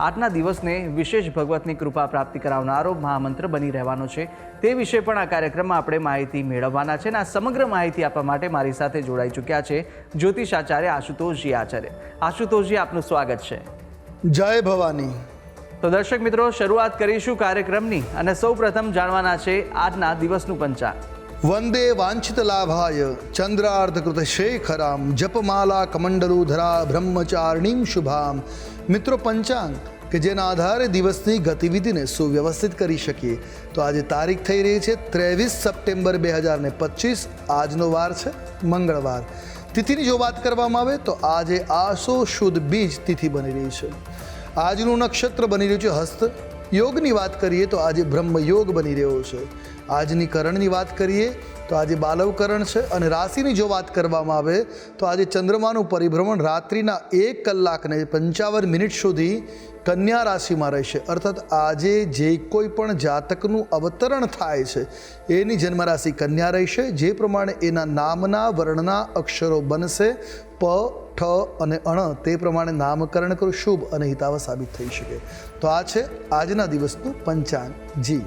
આજના દિવસને વિશેષ ભગવતની કૃપા પ્રાપ્તિ કરાવનારો મહામંત્ર બની રહેવાનો છે. તે વિશે પણ આ કાર્યક્રમમાં આપણે માહિતી મેળવવાના છે અને આ સમગ્ર માહિતી આપવા માટે મારી સાથે જોડાઈ ચૂક્યા છે જ્યોતિષ આચાર્ય આશુતોષજી આચાર્ય. આશુતોષજી આપનું સ્વાગત છે. જય ભવાની. તો દર્શક મિત્રો શરૂઆત કરીશું કાર્યક્રમની અને સૌ પ્રથમ જાણવાના છે આજના દિવસનું પંચાંગ. વંદે વાંછિત લાભાય ચંદ્રાર્ધકૃત શેખરામ જપમાલા કમંડલુધરા બ્રહ્મચારિણીમ શુભામ મિત્રો પંચાંગ કે જેના આધારે દિવસની ગતિવિધિને સુવ્યવસ્થિત કરી શકીએ તો આજે તારીખ થઈ રહી છે ત્રેવીસ સપ્ટેમ્બર બે હજાર ને પચીસ આજનો વાર છે મંગળવાર તિથિની જો વાત કરવામાં આવે તો આજે આસો શુદ્ધ બીજ તિથિ બની રહી છે આજનું નક્ષત્ર બની રહ્યું છે હસ્ત યોગની વાત કરીએ તો આજે બ્રહ્મ યોગ બની રહ્યો છે આજની કરણની વાત કરીએ તો આજે બાલવકરણ છે અને રાશિની જો વાત કરવામાં આવે તો આજે ચંદ્રમાનું પરિભ્રમણ રાત્રિના એક કલાકને પંચાવન મિનિટ સુધી કન્યા રાશિમાં રહેશે. અર્થાત આજે જે કોઈ પણ જાતકનું અવતરણ થાય છે, એની જન્મરાશિ કન્યા રહેશે. જે પ્રમાણે એના નામના, વર્ણના, અક્ષરો બનશે, પ, ઠ અને અણ, તે પ્રમાણે નામકરણ કરું, શુભ અને હિતાવ સાબિત થઈ શકે. તો આ છે આજના દિવસનું પંચાંગ જી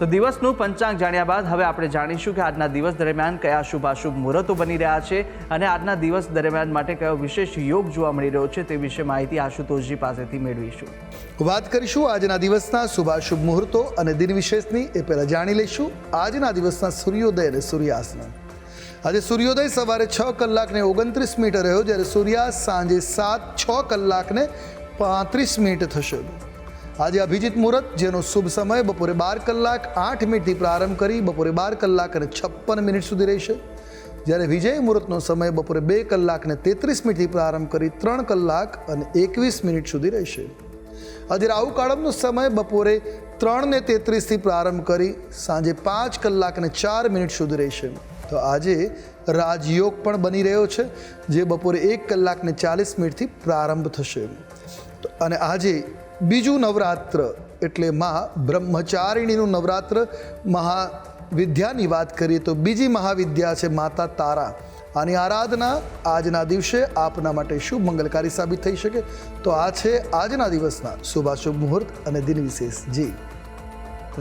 તો દિવસનું પંચાંગ જાણ્યા બાદ હવે આપણે જાણીશું કે આજના દિવસ દરમિયાન કયા શુભાશુભ મુહૂર્તો બની રહ્યા છે અને આજના દિવસ દરમિયાન માટે કયો વિશેષ યોગ જોવા મળી રહ્યો છે તે વિશે માહિતી આશુતોષજી પાસેથી મેળવીશું. વાત કરીશું આજના દિવસના શુભાશુભ મુહૂર્તો અને દિન વિશેષની. એ પહેલાં જાણી લઈશું આજના દિવસના સૂર્યોદય અને સૂર્યાસ્તના આજે સૂર્યોદય સવારે છ કલાકને ઓગણત્રીસ મિનિટ રહ્યો, જ્યારે સૂર્યાસ્ત સાંજે સાત, છ કલાકને પાંત્રીસ મિનિટ થશે. આજે અભિજીત મુહૂર્ત, જેનો શુભ સમય બપોરે બાર કલાક આઠ મિનિટથી પ્રારંભ કરી બપોરે બાર કલાક અને છપ્પન મિનિટ સુધી રહેશે. જ્યારે વિજય મુહૂર્તનો સમય બપોરે બે કલાક અને તેત્રીસ મિનિટથી પ્રારંભ કરી ત્રણ કલાક અને એકવીસ મિનિટ સુધી રહેશે. આજે રાહુ કાળમનો સમય બપોરે ત્રણ ને તેત્રીસથી પ્રારંભ કરી સાંજે પાંચ કલાક અને ચાર મિનિટ સુધી રહેશે. તો આજે રાજયોગ પણ બની રહ્યો છે, જે બપોરે એક કલાકને ચાલીસ મિનિટથી પ્રારંભ થશે. અને આજે બીજું નવરાત્ર એટલે મહા બ્રહ્મચારિણીનું નવરાત્ર. મહાવિદ્યાની વાત કરીએ તો બીજી મહાવિદ્યા છે માતા તારા. આની આરાધના આજના દિવસે આપના માટે શુભ મંગલકારી સાબિત થઈ શકે. તો આ છે આજના દિવસના શુભાશુભ મુહૂર્ત અને દિન વિશેષ. જી.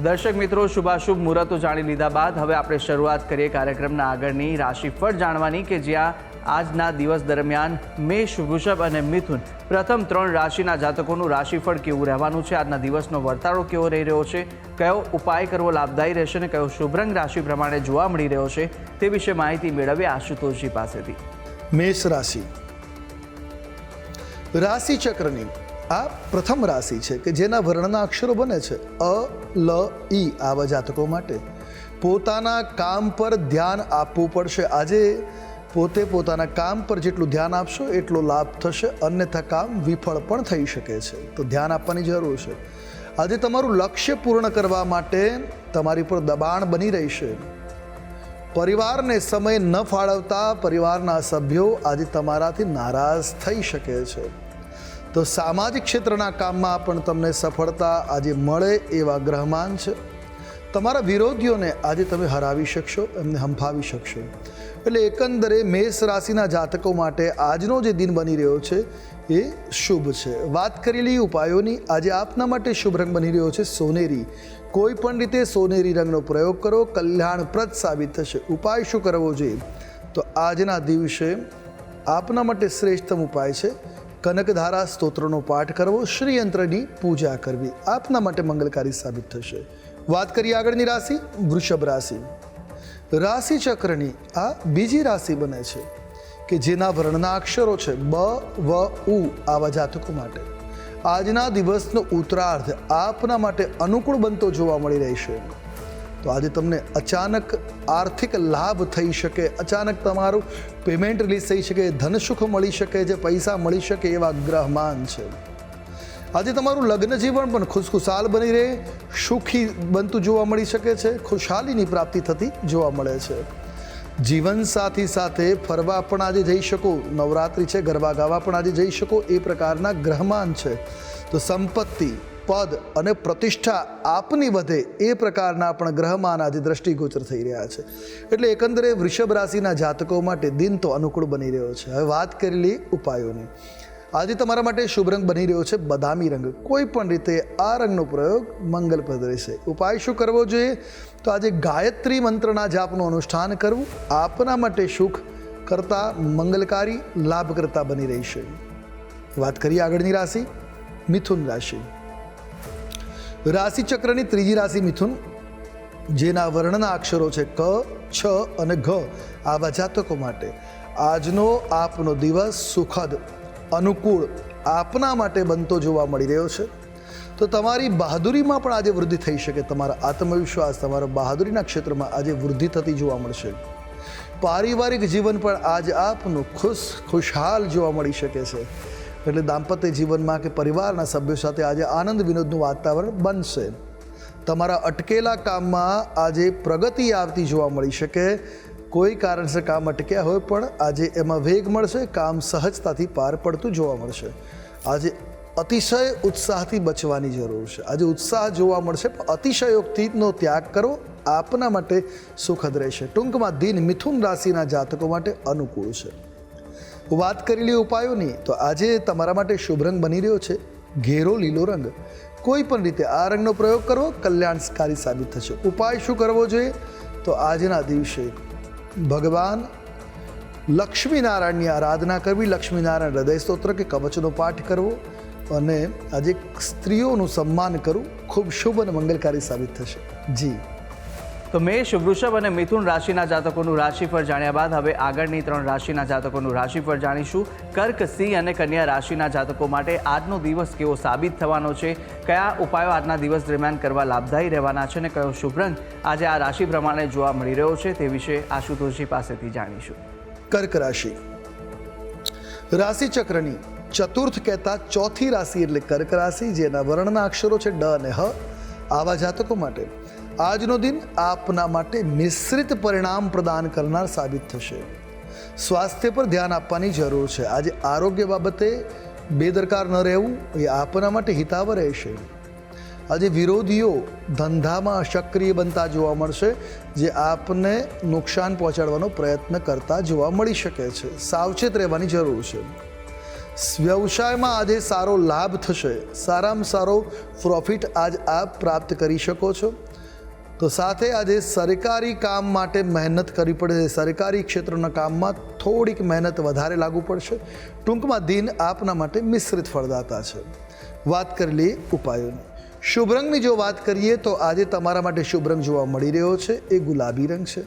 દર્શક મિત્રો, શુભાશુભ મુહૂર્તો જાણી લીધા બાદ હવે આપણે શરૂઆત કરીએ કાર્યક્રમના આગળની રાશિફળ જાણવાની કે જ્યાં આજના દિવસ દરમિયાન મેષ, વૃષભ અને મિથુન પ્રથમ ત્રણ રાશિના જાતકોનું રાશિફળ કેવું રહેવાનું છે? આજના દિવસનો વર્તારો કેવો રહી રહ્યો છે? કયો ઉપાય કરવો લાભદાયી રહેશે અને કયો શુભરંગ રાશિ પ્રમાણે જોવા મળી રહ્યો છે તે વિશે માહિતી મેળવીએ આશુતોષજી પાસેથી. મેષ રાશિ. રાશિ ચક્રની આ પ્રથમ રાશિ છે કે જેના વર્ણના અક્ષરો બને છે અ, લ, ઈ આવા જાતકો માટે. પોતાના કામ પર ધ્યાન આપવું પડશે. આજે પોતે પોતાના કામ પર જેટલું ધ્યાન આપશો, એટલો લાભ થશે. અન્યથા કામ વિફળ પણ થઈ શકે છે. તો ધ્યાન આપવાની જરૂર છે. આજે તમારું લક્ષ્ય પૂર્ણ કરવા માટે તમારી પર દબાણ બની રહેશે. પરિવારને સમય ન ફાળવતા પરિવારના સભ્યો આજે તમારાથી નારાજ થઈ શકે છે. તો સામાજિક ક્ષેત્રના કામમાં પણ તમને સફળતા આજે મળે એવા ગ્રહમાન છે. તમારા વિરોધીઓને આજે તમે હરાવી શકશો, એમને હંફાવી શકશો. એટલે એકંદરે મેષ રાશિના જાતકો માટે આજનો જે દિન બની રહ્યો છે એ શુભ છે. વાત કરેલી ઉપાયોની, આજે આપના માટે શુભ રંગ બની રહ્યો છે સોનેરી. કોઈ પણ રીતે સોનેરી રંગનો પ્રયોગ કરો, કલ્યાણપ્રદ સાબિત થશે. ઉપાય શું કરવો જોઈએ? તો આજના દિવસે આપના માટે શ્રેષ્ઠતમ ઉપાય છે, કનકધારા સ્તોત્રનો પાઠ કરવો, શ્રીયંત્રની પૂજા કરવી. આપના માટે મંગલકારી સાબિત થશે. વાત કરીએ આગળની રાશિ, વૃષભ રાશિ. રાશિ ચક્રની આ બીજી રાશિ બને છે, કે જેના વર્ણના અક્ષરો છે બ, વ, ઉ આવા જાતકો માટે. આજના દિવસનો ઉત્તરાર્ધ આપના માટે અનુકૂળ બનતો જોવા મળી રહેશે તો આજે તમને અચાનક આર્થિક લાભ થઈ શકે, અચાનક તમારું પેમેન્ટ રિલીઝ થઈ શકે ધન સુખ મળી શકે, જે પૈસા મળી શકે એવા ગ્રહમાન છે. આજે તમારું લગ્ન જીવન પણ ખુશખુશાલ બની રહે, સુખી બનતું જોવા મળી શકે છે ખુશહાલીની પ્રાપ્તિ થતી જોવા મળે છે. જીવન સાથી સાથે ફરવા પણ આજે જઈ શકો, નવરાત્રિ છે, ગરબા ગાવા પણ આજે જઈ શકો, એ પ્રકારના ગ્રહમાન છે. તો સંપત્તિ, પદ અને પ્રતિષ્ઠા આપની વધે એ પ્રકારના પણ ગ્રહમાન આજે દ્રષ્ટિગોચર થઈ રહ્યા છે. એટલે એકંદરે વૃષભ રાશિના જાતકો માટે દિન તો અનુકૂળ બની રહ્યો છે. હવે વાત કરેલી ઉપાયોની. આજે તમારા માટે શુભ રંગ બની રહ્યો છે બદામી રંગ. કોઈ પણ રીતે આ રંગનો પ્રયોગ મંગલપ્રદ રહેશે. ઉપાય શું કરવો જોઈએ? તો આજે ગાયત્રી મંત્રના જાપનું અનુષ્ઠાન કરવું. આપના માટે સુખ કરતા મંગલકારી લાભ કરતા બની રહેશે. વાત કરીએ આગળની રાશિ. મિથુન રાશિ. રાશિ ચક્રની ત્રીજી રાશિ મિથુન. જેના વર્ણના અક્ષરો છે ક, છ અને ઘ. આવા જાતકો માટે. આજનો આપનો દિવસ સુખદ અનુકૂળ આપના માટે બનતો જોવા મળી રહ્યો છે. તો તમારી બહાદુરીમાં પણ આજે વૃદ્ધિ થઈ શકે. તમારા આત્મવિશ્વાસ, તમારા બહાદુરીના ક્ષેત્રમાં આજે વૃદ્ધિ થતી જોવા મળશે. પારિવારિક જીવન પણ આજ આપનું ખુશ, ખુશહાલ જોવા મળી શકે છે. એટલે દાંપત્ય જીવનમાં કે પરિવારના સભ્યો સાથે આજે આનંદ વિનોદનું વાતાવરણ બનશે. તમારા અટકેલા કામમાં આજે પ્રગતિ આવતી જોવા મળી શકે. કોઈ કારણસર કામ અટક્યા હોય પણ આજે એમાં વેગ મળશે, કામ સહજતાથી પાર પડતું જોવા મળશે. આજે અતિશય ઉત્સાહથી બચવાની જરૂર છે. આજે ઉત્સાહ જોવા મળશે, પણ અતિશયોક્તિનો ત્યાગ કરો આપના માટે સુખદ રહેશે. ટૂંકમાં દિન મિથુન રાશિના જાતકો માટે અનુકૂળ છે. વાત કરેલી ઉપાયોની, તો આજે તમારા માટે શુભ રંગ બની રહ્યો છે. ઘેરો લીલો રંગ. કોઈ પણ રીતે આ રંગનો પ્રયોગ કરવો કલ્યાણકારી સાબિત થશે. ઉપાય શું કરવો જોઈએ? તો આજના દિવસે ભગવાન લક્ષ્મીનારાયણની આરાધના કરવી, લક્ષ્મીનારાયણ હૃદય સ્તોત્ર કે કવચનો પાઠ કરવો અને આજે સ્ત્રીઓનું સન્માન કરવું ખૂબ શુભ અને મંગલકારી સાબિત થશે. જી. તો મેષ, વૃષભ અને મિથુન રાશિના જાતકોનું રાશિફળ જાણ્યા બાદ હવે આગળની ત્રણ રાશિના જાતકોનું રાશિફળ જાણીશું. કર્ક, સિંહ અને કન્યા રાશિના જાતકો માટે આજનો દિવસ કેવો સાબિત થવાનો છે? કયા ઉપાયો આજના દિવસ દરમિયાન કરવા લાભદાયી રહેવાના છે અને કયો શુભ આજે આ રાશિ પ્રમાણે જોવા મળી રહ્યો છે તે વિશે આશુતોષજી પાસેથી જાણીશું. કર્ક રાશિ. રાશિ ચક્રની ચતુર્થ કહેતા ચોથી રાશિ એટલે કર્ક રાશિ, જેના વર્ણના અક્ષરો છે ડ અને હ. આવા જાતકો માટે આજનો દિન આપના માટે મિશ્રિત પરિણામ પ્રદાન કરનાર સાબિત થશે. સ્વાસ્થ્ય પર ધ્યાન આપવાની જરૂર છે. આજે આરોગ્ય બાબતે બેદરકાર ન રહેવું એ આપના માટે હિતાવ રહેશે. આજે વિરોધીઓ ધંધામાં સક્રિય બનતા જોવા મળશે, જે આપને નુકસાન પહોંચાડવાનો પ્રયત્ન કરતા જોવા મળી શકે છે. સાવચેત રહેવાની જરૂર છે. વ્યવસાયમાં આજે સારો લાભ થશે. સારામાં સારો પ્રોફિટ આજ આપ પ્રાપ્ત કરી શકો છો. તો સાથે આજે સરકારી કામ માટે મહેનત કરવી પડે સરકારી ક્ષેત્રના કામમાં થોડીક મહેનત વધારે લાગુ પડશે. ટૂંકમાં દિન આપના માટે મિશ્રિત ફળદાતા છે. વાત કરી લઈએ ઉપાયોની. શુભ રંગની જો વાત કરીએ તો આજે તમારા માટે શુભ રંગ જોવા મળી રહ્યો છે. એ ગુલાબી રંગ છે.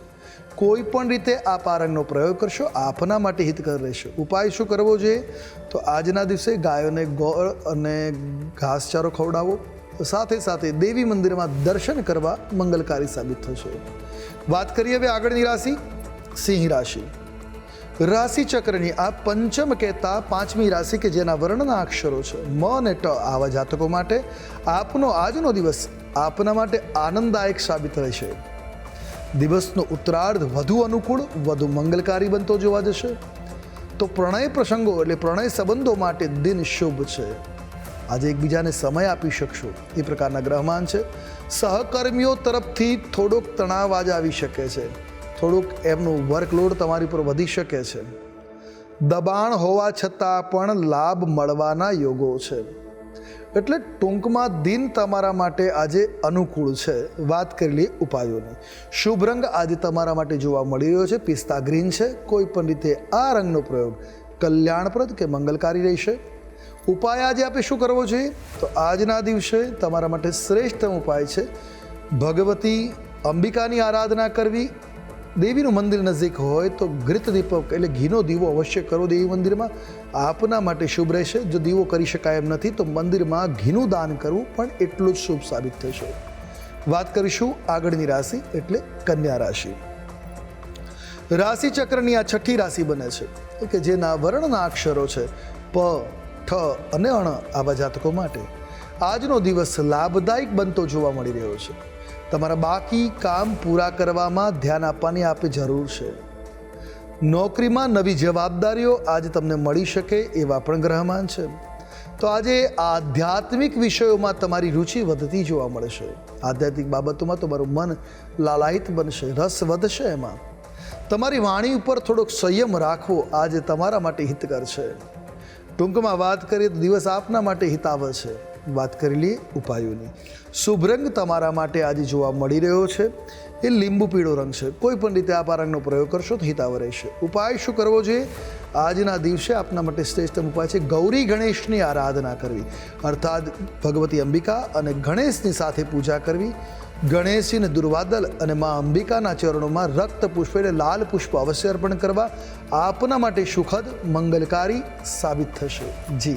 કોઈ પણ રીતે આપ આ રંગનો પ્રયોગ કરશો, આપના માટે હિતકર રહેશે. ઉપાય શું કરવો જોઈએ? તો આજના દિવસે ગાયોને ગોળ અને ઘાસચારો ખવડાવો. સાથે સાથે દેવી મંદિરમાં દર્શન કરવા મંગલકારી સાબિત થશે. વાત કરીએ હવે આગળની રાશિ, સિંહ રાશિ. રાશિ ચક્રની આ પંચમ કહેતા પાંચમી રાશિ કે જેના વર્ણના અક્ષરો છે, મ અને ટ આવા જાતકો માટે આપનો આજનો દિવસ આપના માટે આનંદદાયક સાબિત રહેશે. દિવસનો ઉત્તરાર્ધ વધુ અનુકૂળ, વધુ મંગલકારી બનતો જોવા જશે. તો પ્રણય પ્રસંગો એટલે પ્રણય સંબંધો માટે દિન શુભ છે. આજે એકબીજાને સમય આપી શકશો. એ પ્રકારના ગ્રહમાન છે. સહકર્મીઓ તરફથી થોડોક તણાવ આજે આવી શકે છે. થોડુંક એમનું વર્કલોડ તમારી પર વધી શકે છે. દબાણ હોવા છતાં પણ લાભ મળવાના યોગો છે. એટલે ટૂંકમાં દિન તમારા માટે આજે અનુકૂળ છે. વાત કરી લઈએ ઉપાયોની. શુભ રંગ આજે તમારા માટે જોવા મળી રહ્યો છે. પિસ્તા ગ્રીન છે. કોઈ પણ રીતે આ રંગનો પ્રયોગ કલ્યાણપ્રદ કે મંગલકારી રહેશે. ઉપાય આજે આપણે શું કરવો જોઈએ? તો આજના દિવસે તમારા માટે શ્રેષ્ઠ ઉપાય છે ભગવતી અંબિકાની આરાધના કરવી. દેવીનું મંદિર નજીક હોય તો ઘૃત દીપક એટલે ઘીનો દીવો અવશ્ય કરો દેવી મંદિરમાં. આપના માટે શુભ રહેશે. જો દીવો કરી શકાય એમ નથી તો મંદિરમાં ઘીનું દાન કરવું પણ એટલું જ શુભ સાબિત થશે. વાત કરીશું આગળની રાશિ એટલે કન્યા રાશિ. રાશિ ચક્રની આ છઠ્ઠી રાશિ બને છે. કે જેના વર્ણના અક્ષરો છે પ ઠ અને અણ આવા જાતકો માટે આજનો દિવસ લાભદાયક બનતો જોવા મળી રહ્યો છે. તમારા બાકી કામ પૂરા કરવામાં ધ્યાન આપવાની આપે જરૂર છે. નોકરીમાં નવી જવાબદારીઓ આજે તમને મળી શકે એવા પણ ગ્રહમાન છે. તો આજે આધ્યાત્મિક વિષયોમાં તમારી રુચિ વધતી જોવા મળશે. આધ્યાત્મિક બાબતોમાં તમારું મન લાલાયિત બનશે, રસ વધશે એમાં. તમારી વાણી ઉપર થોડોક સંયમ રાખવો આજે તમારા માટે હિતકર છે. ટૂંકમાં વાત કરીએ તો દિવસ આપના માટે હિતાવ છે. વાત કરી લઈએ ઉપાયોની. શુભ રંગ તમારા માટે આજે જોવા મળી રહ્યો છે. એ લીંબુ પીળો રંગ છે. કોઈ પણ રીતે આપ આ રંગનો પ્રયોગ કરશો તો હિતાવ રહેશે. ઉપાય શું કરવો જોઈએ? આજના દિવસે આપના માટે શ્રેષ્ઠ ઉપાય છે ગૌરી ગણેશની આરાધના કરવી. અર્થાત ભગવતી અંબિકા અને ગણેશની સાથે પૂજા કરવી. ગણેશજીને દુર્વાદલ અને મા અંબિકાના ચરણોમાં રક્ત પુષ્પ લાલ પુષ્પ અવશ્ય અર્પણ કરવા આપના માટે સુખદ, મંગલકારી સાબિત થશે. જી.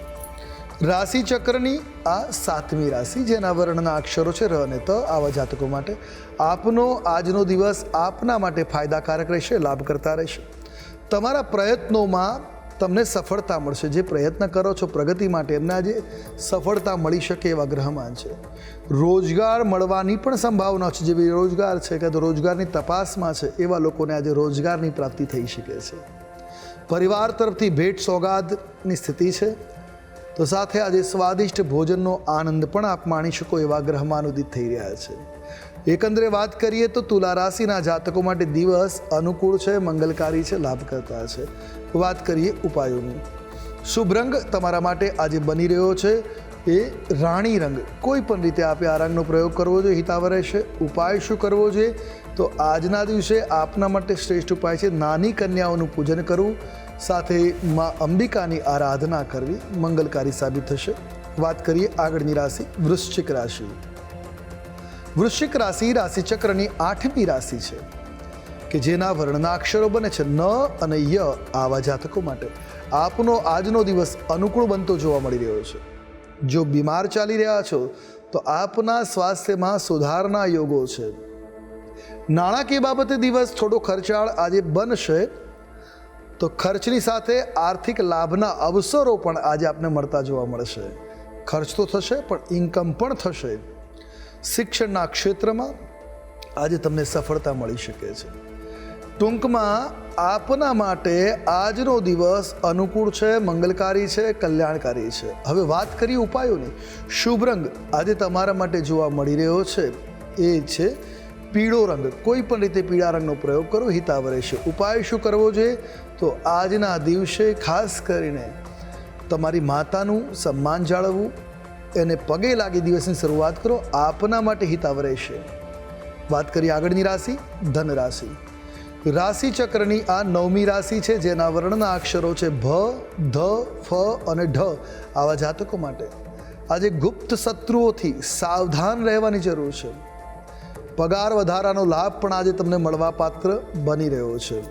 રાશિ ચક્રની આ સાતમી રાશિ, જેના વર્ણના અક્ષરો છે ર અને ત, આવા જાતકો માટે આપનો આજનો દિવસ આપના માટે ફાયદાકારક રહેશે લાભ કરતા રહેશે. તમારા પ્રયત્નોમાં તમને સફળતા મળશે. જે પ્રયત્ન કરો છો પ્રગતિ માટે, એમને આજે સફળતા મળી શકે એવા ગ્રહમાન છે. રોજગાર મળવાની પણ સંભાવના છે. જે રોજગાર છે કે રોજગારની તપાસમાં છે, એવા લોકોને આજે રોજગારની પ્રાપ્તિ થઈ શકે છે. પરિવાર તરફથી ભેટ સોગાદની સ્થિતિ છે. તો સાથે આજે સ્વાદિષ્ટ ભોજનનો આનંદ પણ આપ માણી શકો એવા ગ્રહમાં ઉદિત થઈ રહ્યા છે. એકંદરે વાત કરીએ તો તુલા રાશિના જાતકો માટે દિવસ અનુકૂળ છે, મંગલકારી છે, લાભકર્તા છે. વાત કરીએ ઉપાયોની. શુભ રંગ તમારા માટે આજે બની રહ્યો છે. એ રાણી રંગ. કોઈ પણ રીતે આપે આ રંગનો પ્રયોગ કરવો જોઈએ હિતાવ રહેશે. ઉપાય શું કરવો જોઈએ? તો આજના દિવસે આપના માટે શ્રેષ્ઠ ઉપાય છે, નાની કન્યાઓનું પૂજન કરવું. સાથે માં અંબિકાની આરાધના કરવી મંગલકારી સાબિત થશે. વાત કરીએ આગળની રાશિ, વૃશ્ચિક રાશિ. વૃશ્ચિક રાશિ, રાશિચક્રની આઠમી રાશિ છે, કે જેના વર્ણના અક્ષરો બને છે ન અને ય આવા જાતકો માટે. આપનો આજનો દિવસ અનુકૂળ બનતો જોવા મળી રહ્યો છે. જો બીમાર ચાલી રહ્યા છો, તો આપના સ્વાસ્થ્યમાં સુધારના યોગો છે. નાણાકીય બાબતે દિવસ થોડો ખર્ચાળ આજે બનશે તો ખર્ચની સાથે આર્થિક લાભના અવસરો પણ આજે આપને મળતા જોવા મળશે. ખર્ચ તો થશે, પણ ઇન્કમ પણ થશે. શિક્ષણના ક્ષેત્રમાં આજે તમને સફળતા મળી શકે છે. ટૂંકમાં આપના માટે આજનો દિવસ અનુકૂળ છે, મંગલકારી છે, કલ્યાણકારી છે. હવે વાત કરીએ ઉપાયોની. શુભ રંગ આજે તમારા માટે જોવા મળી રહ્યો છે. એ છે પીળો રંગ, કોઈ પણ રીતે પીળા રંગનો પ્રયોગ કરો હિતાવ રહેશે ઉપાય શું કરવો જોઈએ? તો આજના દિવસે ખાસ કરીને તમારી માતાનું સન્માન જાળવવું, એને પગે લાગી દિવસની શરૂઆત કરો, આપના માટે હિતાવ રહેશે વાત કરીએ આગળની રાશિ ધન રાશિ રાશિ ચક્રની આ નવમી રાશિ છે, જેના વર્ણના અક્ષરો છે ભ, ધ, ફ અને ઢ, આવા જાતકો માટે. આજે ગુપ્ત શત્રુઓથી સાવધાન રહેવાની જરૂર છે. પગાર વધારાનો લાભ પણ આજે તમને મળવાપાત્ર બની રહ્યો છે.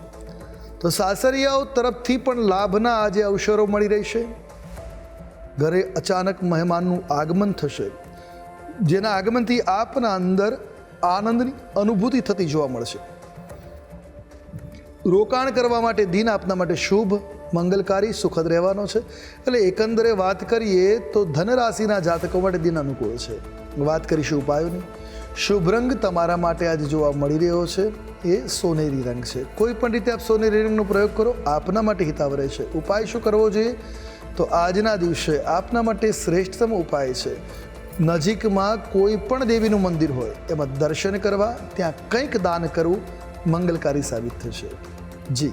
તો સાસરિયાઓ તરફથી પણ લાભના આજે અવસરો મળી રહેશે. ઘરે અચાનક મહેમાનનું આગમન થશે. જેના આગમનથી આપના અંદર આનંદની અનુભૂતિ થતી જોવા મળશે. રોકાણ કરવા માટે દિન આપના માટે શુભ, મંગલકારી, સુખદ રહેવાનો છે. એટલે એકંદરે વાત કરીએ તો ધન રાશિના જાતકો માટે દિન અનુકૂળ છે. વાત કરીશું ઉપાયોની. શુભ રંગ તમારા માટે આજે જોવા મળી રહ્યો છે. એ સોનેરી રંગ છે. કોઈ પણ રીતે આપ સોનેરી રંગનો પ્રયોગ કરો, આપના માટે હિતાવ રહેશે. ઉપાય શું કરવો જોઈએ? તો આજના દિવસે આપના માટે શ્રેષ્ઠતમ ઉપાય છે. નજીકમાં કોઈ પણ દેવીનું મંદિર હોય, એમાં દર્શન કરવા, ત્યાં કંઈક દાન કરવું મંગલકારી સાબિત થશે. જી.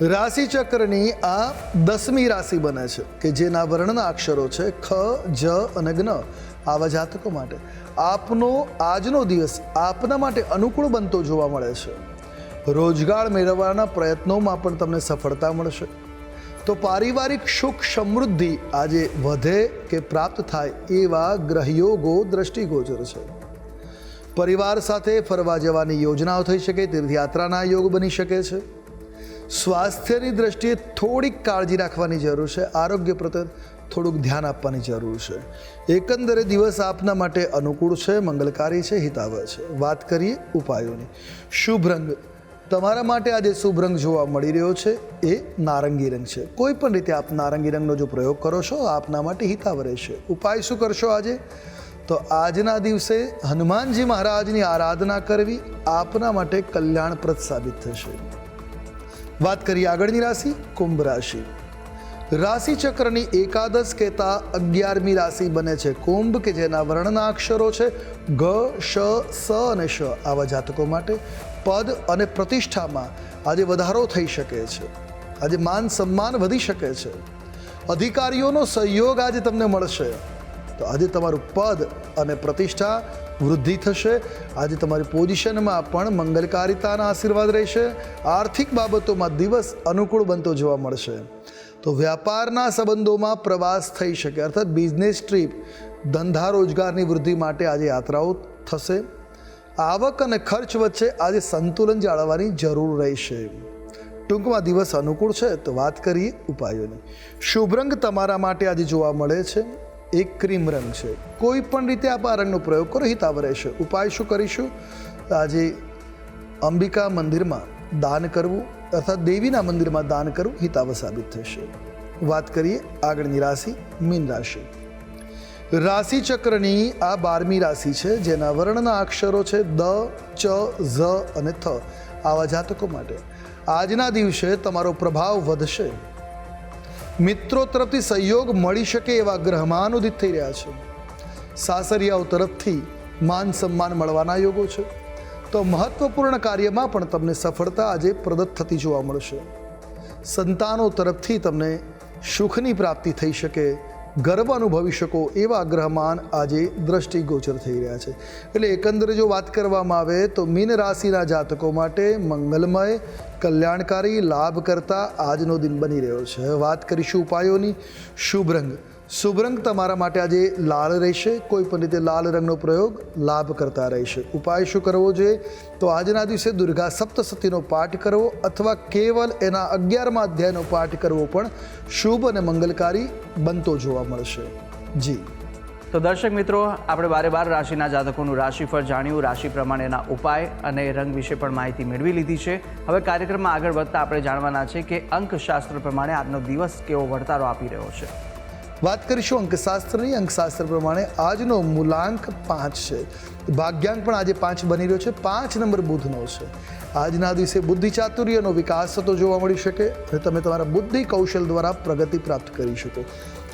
રાશિ ચક્રની આ દસમી રાશિ બને છે, કે જેના વર્ણના અક્ષરો છે ખ, જ અને જ્ઞ આવા જાતકો માટે. આપનો આજનો દિવસ આપના માટે અનુકૂળ બનતો જોવા મળે છે. રોજગાર મેળવવાના પ્રયત્નોમાં પણ તમને સફળતા મળશે. તો પારિવારિક સુખ સમૃદ્ધિ આજે વધે કે પ્રાપ્ત થાય એવા ગ્રહયોગો દ્રષ્ટિગોચર છે. પરિવાર સાથે ફરવા જવાની યોજનાઓ થઈ શકે, તીર્થયાત્રાના યોગ બની શકે છે. સ્વાસ્થ્યની દ્રષ્ટિએ થોડીક કાળજી રાખવાની જરૂર છે, આરોગ્ય પ્રત્યે થોડુંક ધ્યાન આપવાની જરૂર છે. એકંદરે દિવસ આપના માટે અનુકૂળ છે, મંગલકારી છે, હિતાવહ છે. વાત કરીએ ઉપાયોની. શુભ રંગ. તમારા માટે આજે શુભ રંગ જોવા મળી રહ્યો છે, એ નારંગી રંગ છે. કોઈ પણ રીતે આપ નારંગી રંગનો જો પ્રયોગ કરો છો, આપના માટે હિતાવ રહેશે. ઉપાય શું કરશો આજે? તો આજના દિવસે હનુમાનજી મહારાજની આરાધના કરવી આપના માટે કલ્યાણપ્રદ સાબિત થશે. વાત કરીએ આગળની રાશિ, કુંભ રાશિ. રાશિ ચક્રની એકાદશ કહેતા અગિયારમી રાશિ બને છે કુંભ, કે જેના વર્ણના અક્ષરો છે ગ, શ, સ અને શ. આવા જાતકો માટે પદ અને પ્રતિષ્ઠામાં આજે વધારો થઈ શકે છે. આજે માન સન્માન વધી શકે છે. અધિકારીઓનો સહયોગ આજે તમને મળશે. તો આજે તમારું પદ અને પ્રતિષ્ઠા વૃદ્ધિ થશે. આજે તમારી પોઝિશનમાં પણ મંગલકારિતાના આશીર્વાદ રહેશે. આર્થિક બાબતોમાં દિવસ અનુકૂળ બનતો જોવા મળશે. તો વ્યાપારના સંબંધોમાં પ્રવાસ થઈ શકે. અર્થાત બિઝનેસ ટ્રીપ, ધંધા રોજગારની વૃદ્ધિ માટે આજે યાત્રાઓ થશે. આવક અને ખર્ચ વચ્ચે આજે સંતુલન જાળવવાની જરૂર રહેશે. ટૂંકમાં દિવસ અનુકૂળ છે. તો વાત કરીએ ઉપાયોની. શુભ રંગ તમારા માટે આજે જોવા મળે છે. એક ક્રીમ રંગ છે. કોઈ પણ રીતે આપ આ રંગનો પ્રયોગ કરો હિતાવ રહેશે. ઉપાય શું કરીશું? આજે અંબિકા મંદિરમાં દાન કરવું અર્થાત દેવીના મંદિરમાં દાન કરવું હિતાવ સાબિત થશે. વાત કરીએ આગળની રાશિ, મીન રાશિ. રાશિ ચક્રની આ બારમી રાશિ છે, જેના વર્ણના અક્ષરો છે દ, ચ, ઝ અને થ. આવા જાતકો માટે. આજના દિવસે તમારો પ્રભાવ વધશે. મિત્રો તરફથી સહયોગ મળી શકે એવા ગ્રહમાં ઉદિત થઈ રહ્યા છે. સાસરિયાઓ તરફથી માન સન્માન મળવાના યોગો છે. તો મહત્વપૂર્ણ કાર્યમાં પણ તમને સફળતા આજે પ્રદત્ત થતી જોવા મળશે. સંતાનો તરફથી તમને સુખની પ્રાપ્તિ થઈ શકે ગર્વ અનુભવી શકો એવા ગ્રહમાન આજે દ્રષ્ટિગોચર થઈ રહ્યા છે. એટલે એકંદરે જો વાત કરવામાં આવે તો મીન રાશિના જાતકો માટે મંગલમય, કલ્યાણકારી લાભ કરતા આજનો દિન બની રહ્યો છે. વાત કરીશું ઉપાયોની. શુભ રંગ. શુભ રંગ તમારા માટે આજે લાલ રહેશે. કોઈ પણ રીતે લાલ રંગનો પ્રયોગ લાભ કરતા રહેશે. ઉપાય શું કરવો જોઈએ? તો આજના દિવસે દુર્ગા સપ્તસતીનો પાઠ કરવો અથવા કેવલ એના અગિયારમાં અધ્યાયનો પાઠ કરવો પણ શુભ અને મંગલકારી બનતો જોવા મળશે. જી. તો દર્શક મિત્રો, આપણે બારે બાર રાશિના જાતકોનું રાશિફળ જાણ્યું. રાશિ પ્રમાણેના ઉપાય અને રંગ વિશે પણ માહિતી મેળવી લીધી છે. હવે કાર્યક્રમમાં આગળ વધતા આપણે જાણવાના છે કે અંકશાસ્ત્ર પ્રમાણે આજનો દિવસ કેવો વર્તારો આપી રહ્યો છે. વાત કરીશું અંકશાસ્ત્રની. અંકશાસ્ત્ર પ્રમાણે આજનો મૂલાંક પાંચ છે. ભાગ્યાંક પણ આજે પાંચ બની રહ્યો છે. પાંચ નંબર બુધનો છે. આજના દિવસે બુદ્ધિ ચાતુર્યનો વિકાસ થતો જોવા મળી શકે અને તમે તમારા બુદ્ધિ કૌશલ દ્વારા પ્રગતિ પ્રાપ્ત કરી શકો.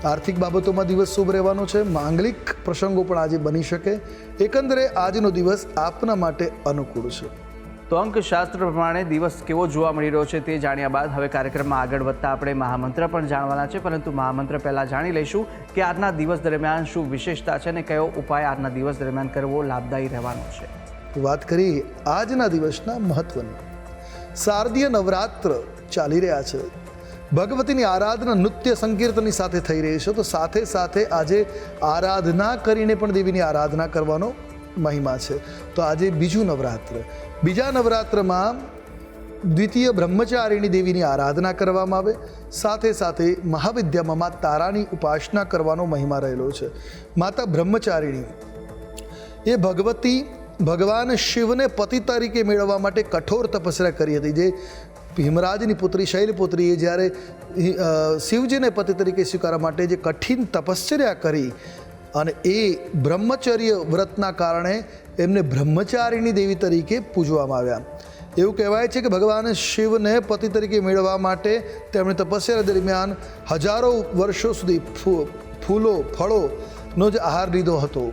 આર્થિક બાબતોમાં દિવસ શુભ રહેવાનો છે. માંગલિક પ્રસંગો પણ આજે બની શકે. એકંદરે આજનો દિવસ આપના માટે અનુકૂળ છે. તો અંકશાસ્ત્ર પ્રમાણે દિવસ કેવો જોવા મળી રહ્યો છે તે જાણ્યા બાદ હવે કાર્યક્રમમાં આગળ વધતા આપણે મહામંત્ર પણ જાણવાના છે, પરંતુ મહામંત્ર પહેલાં જાણી લઈશું કે આજના દિવસ દરમિયાન શું વિશેષતા છે અને કયો ઉપાય આજના દિવસ દરમિયાન કરવો લાભદાયી રહેવાનો છે. વાત કરીએ આજના દિવસના મહત્વની. શારદીય નવરાત્ર ચાલી રહ્યા છે. ભગવતીની આરાધના નૃત્ય સંકીર્તનની સાથે થઈ રહી છે, તો સાથે સાથે આજે આરાધના કરીને પણ દેવીની આરાધના કરવાનો મહિમા છે. તો આજે બીજું નવરાત્ર. બીજા નવરાત્રમાં દ્વિતીય બ્રહ્મચારીણી દેવીની આરાધના કરવામાં આવે. સાથે સાથે મહાવિદ્યામાં મા તારાની ઉપાસના કરવાનો મહિમા રહેલો છે. માતા બ્રહ્મચારીણી. એ ભગવતી ભગવાન શિવને પતિ તરીકે મેળવવા માટે કઠોર તપસ્યા કરી હતી. જે ભીમરાજની પુત્રી શૈલપુત્રીએ જ્યારે શિવજીને પતિ તરીકે સ્વીકારવા માટે જે કઠિન તપશ્ચર્યા કરી અને એ બ્રહ્મચર્ય વ્રતના કારણે એમને બ્રહ્મચારીની દેવી તરીકે પૂજવામાં આવ્યા. એવું કહેવાય છે કે ભગવાન શિવને પતિ તરીકે મેળવવા માટે તેમણે તપસ્યા દરમિયાન હજારો વર્ષો સુધી ફૂલો ફળોનો જ આહાર લીધો હતો.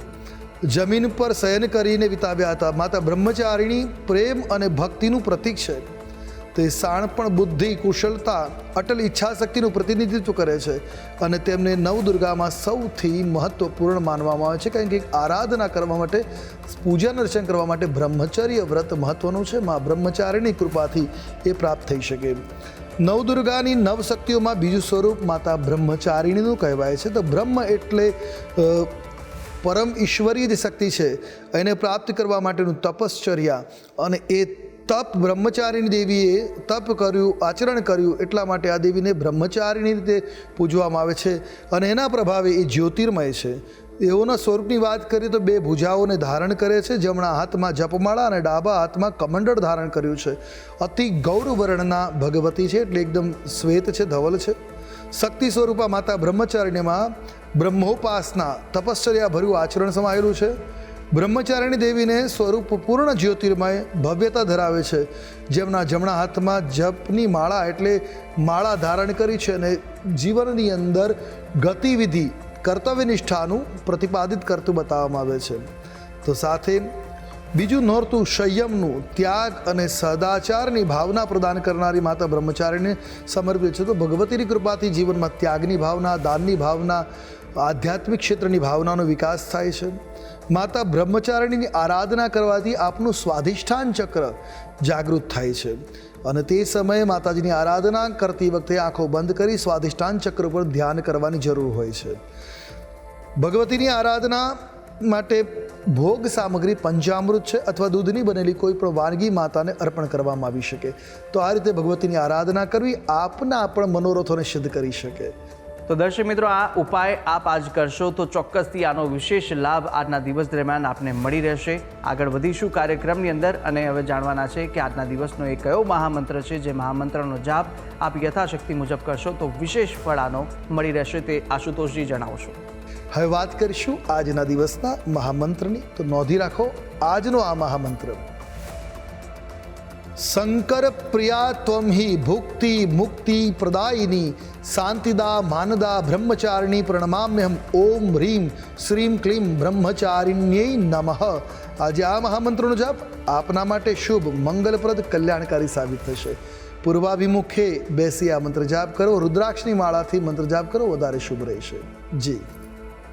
જમીન પર શયન કરીને વિતાવ્યા હતા. માતા બ્રહ્મચારીણી પ્રેમ અને ભક્તિનું પ્રતીક છે. તે શાણપણ બુદ્ધિ, કુશળતા, અટલ ઈચ્છા શક્તિનું પ્રતિનિધિત્વ કરે છે અને તેમને નવદુર્ગામાં સૌથી મહત્વપૂર્ણ માનવામાં આવે છે કારણ કે આરાધના કરવા માટે પૂજન અર્ચન કરવા માટે બ્રહ્મચર્ય વ્રત મહત્વનું છે. મા બ્રહ્મચારીની કૃપાથી એ પ્રાપ્ત થઈ શકે. નવદુર્ગાની નવ શક્તિઓમાં બીજું સ્વરૂપ માતા બ્રહ્મચારીણીનું કહેવાય છે. તો બ્રહ્મ એટલે પરમ ઈશ્વરીય જે શક્તિ છે. એને પ્રાપ્ત કરવા માટેનું તપશ્ચર્યા અને એ તપ બ્રહ્મચારીની દેવીએ તપ કર્યું, આચરણ કર્યું, એટલા માટે આ દેવીને બ્રહ્મચારીની રીતે પૂજવામાં આવે છે અને એના પ્રભાવે એ જ્યોતિર્મય છે. એઓના સ્વરૂપની વાત કરીએ તો બે ભુજાઓને ધારણ કરે છે, જમણા હાથમાં જપમાળા અને ડાબા હાથમાં કમંડળ ધારણ કર્યું છે. અતિ ગૌર વર્ણના ભગવતી છે, એટલે એકદમ શ્વેત છે, ધવલ છે. શક્તિ સ્વરૂપા માતા બ્રહ્મચારિણીમાં બ્રહ્મોપાસના તપશ્ચર્યા ભર્યું આચરણ સમાયેલું છે. બ્રહ્મચારિણી દેવીને સ્વરૂપ પૂર્ણ જ્યોતિર્મય ભવ્યતા ધરાવે છે. જેમના જમણા હાથમાં જપની માળા એટલે માળા ધારણ કરી છે અને જીવનની અંદર ગતિવિધિ, કર્તવ્યનિષ્ઠાનું પ્રતિપાદિત કરતું બતાવવામાં આવે છે. તો સાથે બીજું નોરતું સંયમનું ત્યાગ અને સદાચારની ભાવના પ્રદાન કરનારી માતા બ્રહ્મચારીને સમર્પિત છે. તો ભગવતીની કૃપાથી જીવનમાં ત્યાગની ભાવના, દાનની ભાવના, આધ્યાત્મિક ક્ષેત્રની ભાવનાનો વિકાસ થાય છે. માતા બ્રહ્મચારિણીની આરાધના કરવાથી આપનું સ્વાધિષ્ઠાન ચક્ર જાગૃત થાય છે. અને તે સમયે માતાજીની આરાધના કરતી વખતે આંખો બંધ કરી સ્વાધિષ્ઠાન ચક્ર પર ધ્યાન કરવાની જરૂર હોય છે. ભગવતીની આરાધના માટે ભોગ સામગ્રી પંચામૃત છે અથવા દૂધની બનેલી કોઈ પણ વાનગી માતાને અર્પણ કરવામાં આવી શકે. તો આ રીતે ભગવતીની આરાધના કરવી આપના પણ મનોરથોને સિદ્ધ કરી શકે. તો દર્શક મિત્રો, આ ઉપાય આપ આજ કરશો તો ચોક્કસથી આનો વિશેષ લાભ આજના દિવસ દરમિયાન આપને મળી રહેશે. આગળ વધીશું કાર્યક્રમની અંદર અને હવે જાણવાના છે કે આજના દિવસનો એ કયો મહામંત્ર છે જે મહામંત્રનો જાપ આપ યથાશક્તિ મુજબ કરશો તો વિશેષ ફળ આનો મળી રહેશે તે આશુતોષજી જણાવશો. હવે વાત કરીશું આજના દિવસના મહામંત્રની. તો નોંધી રાખો, આજનો આ મહામંત્ર શંકર પ્રિયા ત્વમ હિ ભુક્તિ મુક્તિ પ્રદાયિની શાંતિદા માનદા બ્રહ્મચારિણી પ્રણમામ્યહમ ઓમ હ્રીમ શ્રીમ ક્લીમ બ્રહ્મચારિણ્ય નમઃ આજે આ મહામંત્રનો જાપ આપના માટે શુભ મંગલપ્રદ કલ્યાણકારી સાબિત થશે પૂર્વાભિમુખે બેસી આ મંત્ર જાપ કરો રુદ્રાક્ષની માળાથી મંત્ર જાપ કરો વધારે શુભ રહેશે જી